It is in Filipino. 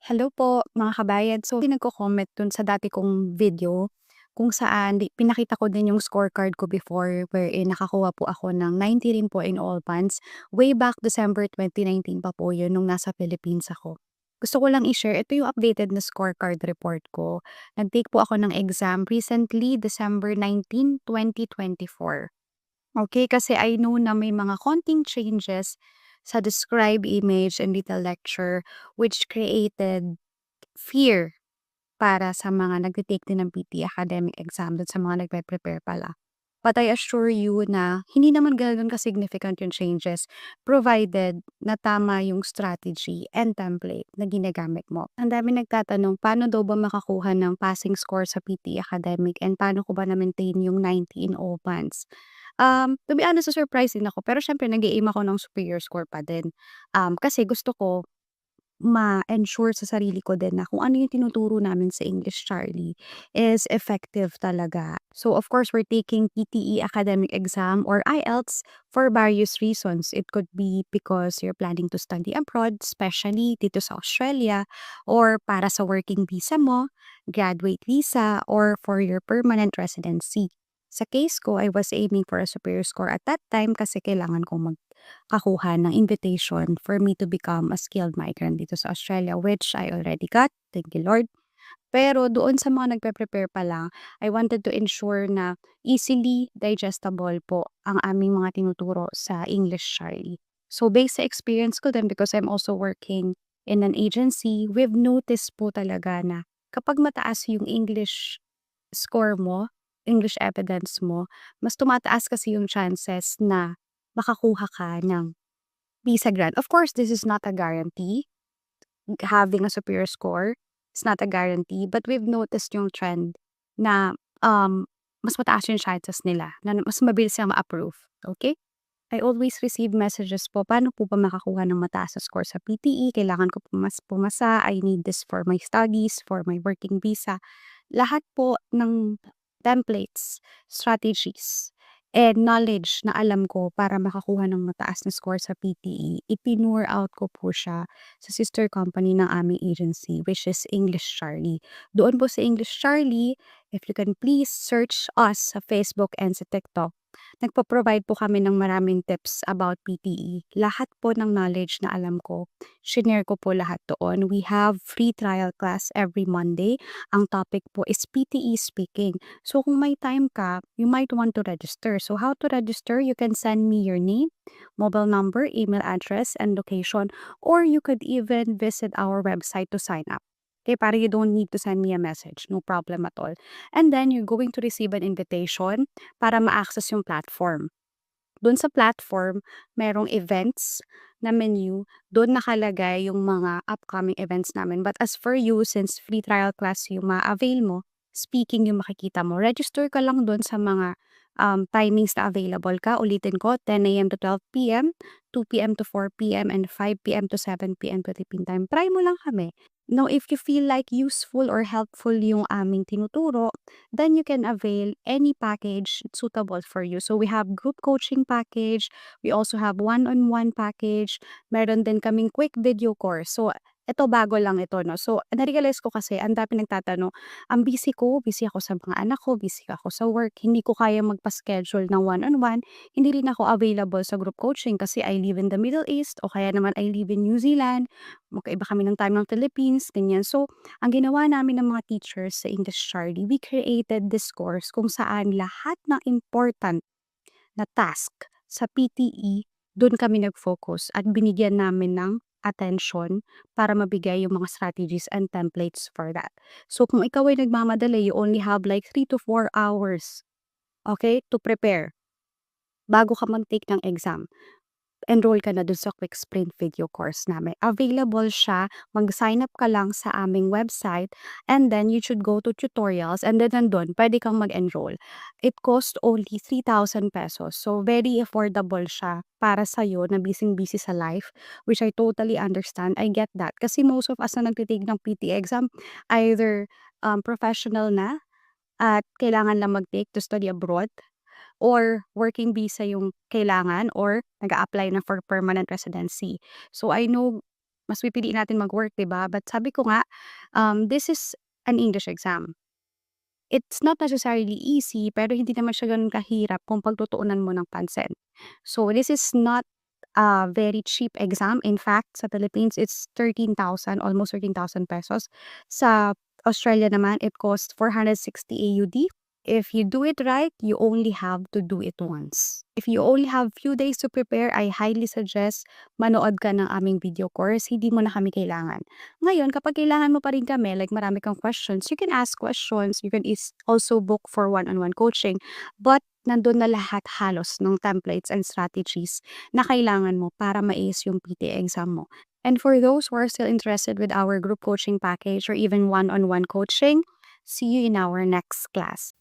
Hello po mga kabayan. So, nagko-comment dun sa dati kong video kung saan di pinakita ko din yung scorecard ko before wherein nakakuha po ako ng 90 rin po in all bands. Way back December 2019 pa po yun nung nasa Philippines ako. Gusto ko lang i-share, ito yung updated na scorecard report ko. Nag-take po ako ng exam recently, December 19, 2024. Okay, kasi I know na may mga konting changes sa describe image and detail lecture which created fear para sa mga nagte-take din ng PT academic exam dun sa mga nagpe-prepare pala. But I assure you na hindi naman gano'n ka-significant yung changes provided na tama yung strategy and template na ginagamit mo. Ang dami nagtatanong, paano daw ba makakuha ng passing score sa PT academic and paano ko ba na-maintain yung 90 in all bands? Um, to be honest, na-surprise din ako pero siyempre nag-e-aim ako ng superior score pa din. Um, kasi gusto ko ma-ensure sa sarili ko din na kung ano yung tinuturo namin sa English Charlie is effective talaga. So of course, we're taking PTE academic exam or IELTS for various reasons. It could be because you're planning to study abroad, especially dito sa Australia, or para sa working visa mo, graduate visa, or for your permanent residency. Sa case ko, I was aiming for a superior score at that time kasi kailangan kong magkakuha ng invitation for me to become a skilled migrant dito sa Australia, which I already got. Thank you, Lord. Pero doon sa mga nagpe-prepare pa lang, I wanted to ensure na easily digestible po ang aming mga tinuturo sa English Charlie. So based sa experience ko din because I'm also working in an agency, we've noticed po talaga na kapag mataas yung English score mo, English evidence mo, mas tumataas kasi yung chances na makakuha ka ng visa grant. Of course, this is not a guarantee. Having a superior score is not a guarantee, but we've noticed yung trend na um, mas mataas yung chances nila, na mas mabilis silang ma-approve. Okay? I always receive messages po, paano po ba makakuha ng mataas na score sa PTE? Kailangan ko pumas pumasa. I need this for my studies, for my working visa. Lahat po ng templates, strategies, and knowledge na alam ko para makakuha ng mataas na score sa PTE, ipinure out ko po siya sa sister company ng aming agency, which is English Charlie. Doon po sa English Charlie, if you can please search us sa Facebook and sa TikTok. Nagpo-provide po kami ng maraming tips about PTE. Lahat po ng knowledge na alam ko, shinare ko po lahat doon. We have free trial class every Monday. Ang topic po is PTE speaking. So kung may time ka, you might want to register. So how to register? You can send me your name, mobile number, email address, and location, or you could even visit our website to sign up. Okay, para you don't need to send me a message. No problem at all. And then you're going to receive an invitation para ma-access yung platform. Doon sa platform, merong events na menu. Doon nakalagay yung mga upcoming events namin. But as for you, since free trial class yung ma-avail mo, speaking yung makikita mo, register ka lang doon sa mga um, timings na available ka. Ulitin ko, 10 a.m. to 12 p.m., 2 p.m. to 4 p.m., and 5 p.m. to 7 p.m. Philippine time. Try mo lang kami. Now, if you feel like useful or helpful yung aming tinuturo, then you can avail any package suitable for you. So, we have group coaching package. We also have one-on-one package. Meron din kaming quick video course. So, ito bago lang ito, no? So, na-realize ko kasi ang dami nagtatanong, ang busy ko, busy ako sa mga anak ko, busy ako sa work, hindi ko kaya magpa-schedule ng one-on-one, hindi rin ako available sa group coaching kasi I live in the Middle East o kaya naman I live in New Zealand, magkaiba kami ng time ng Philippines, ganyan. So, ang ginawa namin ng mga teachers sa English Charlie, we created this course kung saan lahat ng important na task sa PTE, doon kami nag-focus at binigyan namin ng attention para mabigay yung mga strategies and templates for that. So kung ikaw ay nagmamadali, you only have like 3 to 4 hours, okay, to prepare bago ka mag-take ng exam enroll ka na dun sa Quick Sprint video course namin. Available siya, mag-sign up ka lang sa aming website and then you should go to tutorials and then nandun, pwede kang mag-enroll. It cost only 3,000 pesos. So, very affordable siya para sa'yo na busy-busy sa life, which I totally understand. I get that. Kasi most of us na nagtitig ng PT exam, either um, professional na at kailangan lang mag-take to study abroad or working visa yung kailangan or nag apply na for permanent residency. So I know mas pipiliin natin mag-work, 'di ba? But sabi ko nga, um, this is an English exam. It's not necessarily easy, pero hindi naman siya gano'n kahirap kung pagtutuunan mo ng pansin. So, this is not a very cheap exam. In fact, sa Philippines, it's 13,000, almost 13,000 pesos. Sa Australia naman, it costs 460 AUD. If you do it right, you only have to do it once. If you only have few days to prepare, I highly suggest manood ka ng aming video course. Hindi mo na kami kailangan. Ngayon, kapag kailangan mo pa rin kami, like marami kang questions, you can ask questions. You can also book for one-on-one coaching. But nandun na lahat halos ng templates and strategies na kailangan mo para ma-ace yung PTE exam mo. And for those who are still interested with our group coaching package or even one-on-one coaching, see you in our next class.